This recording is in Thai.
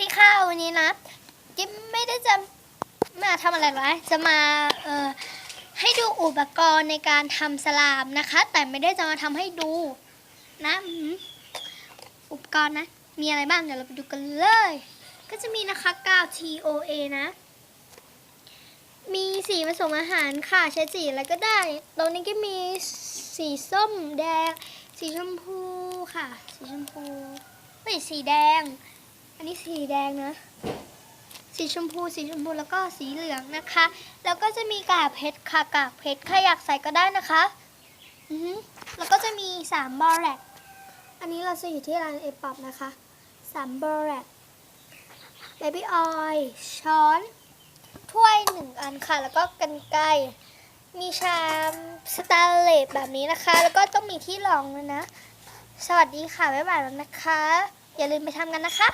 ดีค่ะวันนี้นะกิ๊บไม่ได้จะมาทำอะไรหรอกนะจะมาเอ่อให้ดูอุปกรณ์ในการทำสลามนะคะ แต่ไม่ได้จะมาทำให้ดูนะอุปกรณ์นะ มีอะไรบ้างเดี๋ยวเราไปดูกันเลย ก็จะมีนะคะกาว TOA นะ มีสีผสมอาหารค่ะใช้สีอะไรก็ได้ตรงนี้ก็มีสีส้มแดง สีชมพูค่ะ สีชมพูเฮ้ยสีแดง อันนี้สีแดงนะ สีชมพู สีชมพูแล้วก็สีเหลืองนะคะ แล้วก็จะมีกากเพชรค่ะกากเพชรใครอยากใส่ก็ได้นะคะอือฮึแล้วก็จะมีสามบอแรกอันนี้เราจะอยู่ที่ร้านเอป๊อปนะคะสามบอแรกเบบี้ออยช้อนถ้วยหนึ่งอันค่ะ แล้วก็กันไกรมีชามสแตนเลสแบบนี้นะคะ แล้วก็ต้องมีที่รองด้วยนะ สวัสดีค่ะ บ๊ายบายแล้วนะคะ อย่าลืมไปทำกันนะคะ